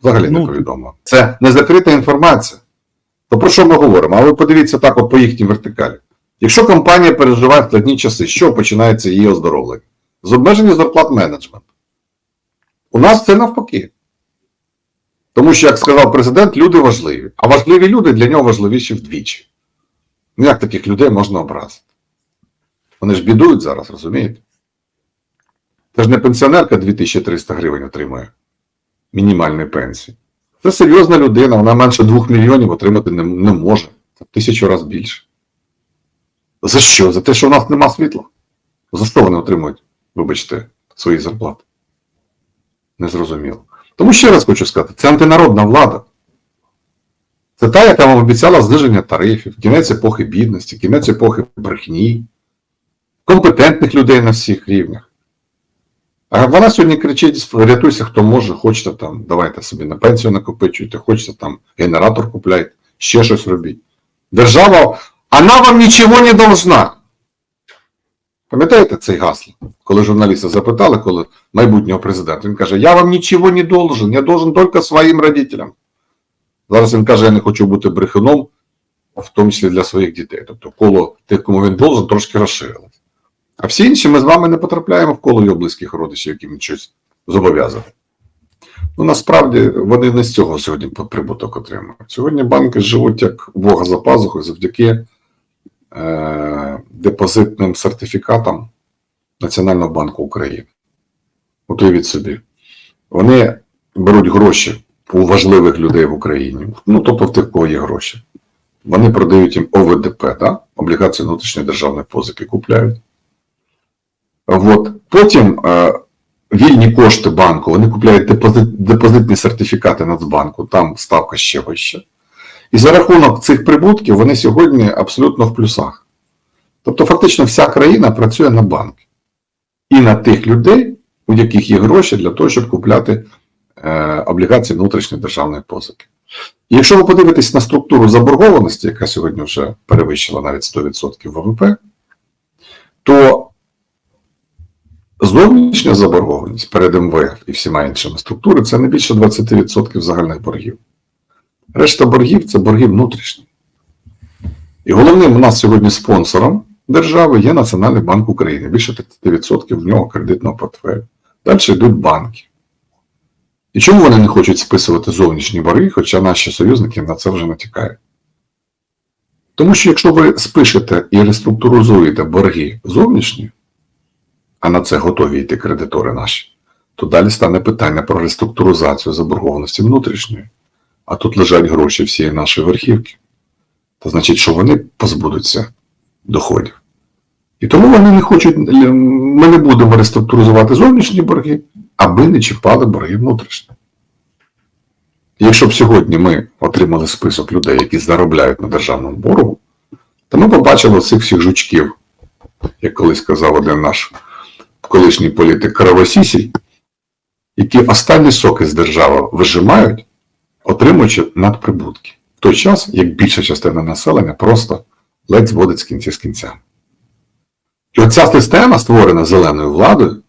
взагалі не Ну, повідомо. Це не закрита інформація. То про що ми говоримо? А ви подивіться так, от по їхній вертикалі. Якщо компанія переживає складні часи, що починається її оздоровлення? З обмеження зарплат менеджмент. У нас це навпаки. Тому що, як сказав президент, люди важливі. А важливі люди для нього важливіші вдвічі. Ну як таких людей можна образити? Вони ж бідують зараз, розумієте? Це ж не пенсіонерка 2300 гривень отримує мінімальної пенсії. Це серйозна людина, вона менше 2 мільйонів отримати не, не може. Це тисячу разів більше. За що? За те, що в нас нема світла? За що вони отримують, вибачте, свої зарплати? Незрозуміло. Тому ще раз хочу сказати, це антинародна влада. Це та, яка вам обіцяла зниження тарифів, кінець епохи бідності, кінець епохи брехні, компетентних людей на всіх рівнях. А вона сьогодні кричить: рятуйся, хто може, хочете там, давайте собі на пенсію накопичуйте, хочете там генератор купляйте, ще щось робіть. Держава, вона вам нічого не должна. Пам'ятаєте цей гасло? Коли журналісти запитали, коли майбутнього президента, він каже: Я вам нічого не должен, я должен тільки своїм родителям. Зараз він каже, я не хочу бути брехуном, в тому числі для своїх дітей. Тобто коло тих, кому він должен, трошки розширилось. А всі інші ми з вами не потрапляємо в коло його близьких родичів, яким щось зобов'язані. Ну, насправді вони не з цього сьогодні прибуток отримують. Сьогодні банки живуть як Бога за пазухою завдяки е, депозитним сертифікатам Національного банку України. От уявіть собі, вони беруть гроші у важливих людей в Україні, ну тобто в тих, кого є гроші. Вони продають їм ОВДП, да? облігації внутрішньої державної позики купляють. От. Потім е, вільні кошти банку, вони купляють депозит, депозитні сертифікати Нацбанку, там ставка ще вища. І за рахунок цих прибутків вони сьогодні абсолютно в плюсах. Тобто, фактично, вся країна працює на банки. І на тих людей, у яких є гроші для того, щоб купляти е, облігації внутрішньої державної позики. І якщо ви подивитесь на структуру заборгованості, яка сьогодні вже перевищила навіть 100% ВВП, то Зовнішня заборгованість перед МВФ і всіма іншими структурами це не більше 20% загальних боргів. Решта боргів це борги внутрішні. І головним у нас сьогодні спонсором держави є Національний банк України. Більше 30% в нього кредитного портфелю. Далі йдуть банки. І чому вони не хочуть списувати зовнішні борги, хоча наші союзники на це вже натякають? Тому що якщо ви спишете і реструктуризуєте борги зовнішні, а на це готові йти кредитори наші, то далі стане питання про реструктуризацію заборгованості внутрішньої. А тут лежать гроші всієї нашої верхівки. Це значить, що вони позбудуться доходів. І тому вони не хочуть, ми не будемо реструктуризувати зовнішні борги, аби не чіпали борги внутрішні. Якщо б сьогодні ми отримали список людей, які заробляють на державному боргу, то ми побачили цих всіх жучків, як колись казав один наш колишній політик Кровосісій, які останні соки з держави вижимають, отримуючи надприбутки. В той час, як більша частина населення просто ледь зводить з кінці з кінця. І оця система, створена зеленою владою,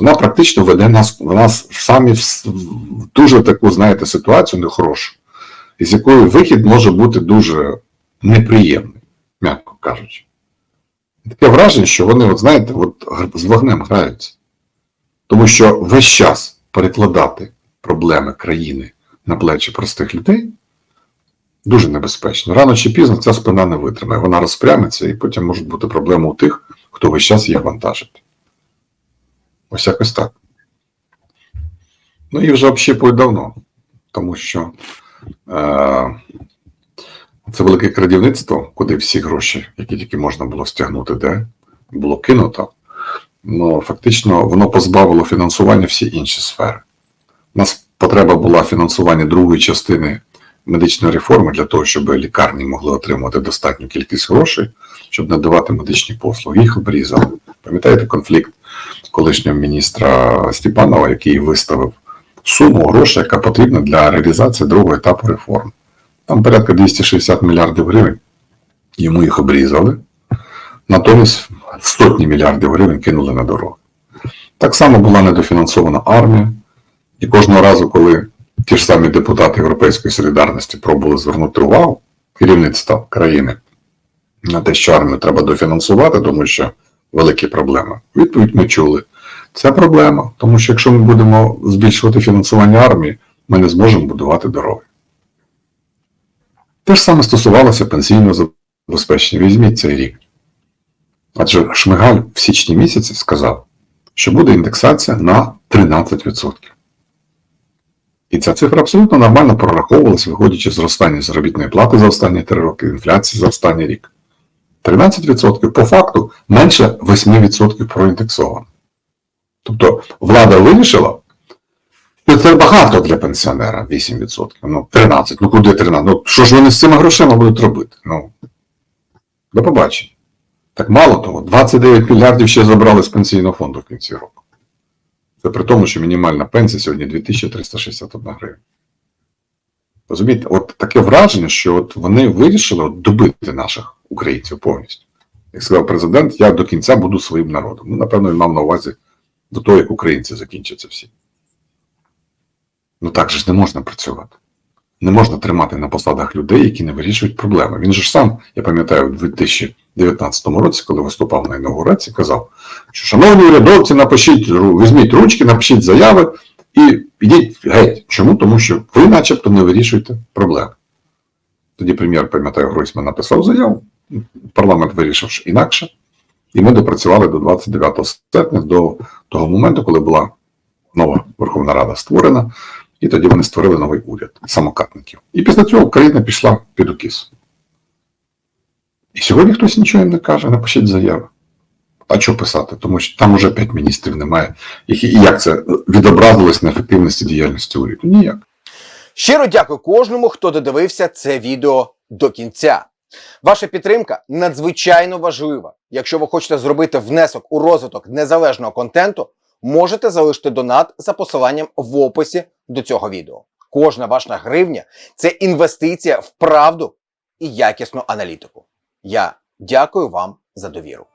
вона практично веде нас, нас самі в, в дуже таку, знаєте, ситуацію нехорошу, із якою вихід може бути дуже неприємний, м'яко кажучи. Таке враження, що вони, от знаєте, от з вогнем граються. Тому що весь час перекладати проблеми країни на плечі простих людей дуже небезпечно. Рано чи пізно ця спина не витримає, вона розпрямиться і потім можуть бути проблеми у тих, хто весь час їх вантажить. Ось якось так. Ну і вже общіпують давно, тому що е, це велике крадівництво, куди всі гроші, які тільки можна було стягнути, де було кинуто. Ну, фактично, воно позбавило фінансування всі інші сфери. У нас потреба була фінансування другої частини медичної реформи для того, щоб лікарні могли отримувати достатню кількість грошей, щоб надавати медичні послуги. Їх обрізали. Пам'ятаєте конфлікт колишнього міністра Степанова, який виставив суму грошей, яка потрібна для реалізації другого етапу реформ. Там порядка 260 мільярдів гривень. Йому їх обрізали. Натомість сотні мільярдів гривень кинули на дороги. Так само була недофінансована армія. І кожного разу, коли ті ж самі депутати Європейської солідарності пробували звернути увагу керівництва країни на те, що армію треба дофінансувати, тому що великі проблеми. Відповідь ми чули. Це проблема, тому що якщо ми будемо збільшувати фінансування армії, ми не зможемо будувати дороги. Те ж саме стосувалося пенсійного забезпечення. Візьміть цей рік. Адже Шмигаль в січні місяці сказав, що буде індексація на 13%. І ця цифра абсолютно нормально прораховувалася, виходячи з зростання заробітної плати за останні 3 роки, інфляції за останній рік. 13% по факту менше 8% проіндексовано. Тобто влада вирішила, це багато для пенсіонера 8%. Ну, 13%. Ну куди 13%? Ну що ж вони з цими грошима будуть робити? Ну, до побачення. Так мало того, 29 мільярдів ще забрали з пенсійного фонду в кінці року. Це при тому, що мінімальна пенсія сьогодні 2361 гривня. Розумієте, от таке враження, що от вони вирішили от добити наших українців повністю. Як сказав президент, я до кінця буду своїм народом. Ну, напевно, він мав на увазі до того, як українці закінчаться всі. Ну так же ж не можна працювати. Не можна тримати на посадах людей, які не вирішують проблеми. Він же ж сам, я пам'ятаю, у 2019 році, коли виступав на інаугурації, казав, що шановні урядовці, напишіть, візьміть ручки, напишіть заяви і йдіть геть. Чому? Тому що ви начебто не вирішуєте проблеми. Тоді прем'єр, пам'ятаю, Гройсман написав заяву, парламент вирішив інакше, і ми допрацювали до 29 серпня, до того моменту, коли була нова Верховна Рада створена, і тоді вони створили новий уряд самокатників. І після цього Україна пішла під укіс. І сьогодні хтось нічого їм не каже, напишіть заяви. А що писати? Тому що там уже п'ять міністрів немає. І як це відобразилось на ефективності діяльності уряду? Ніяк. Щиро дякую кожному, хто додивився це відео до кінця. Ваша підтримка надзвичайно важлива. Якщо ви хочете зробити внесок у розвиток незалежного контенту, можете залишити донат за посиланням в описі до цього відео. Кожна ваша гривня це інвестиція в правду і якісну аналітику. Я дякую вам за довіру.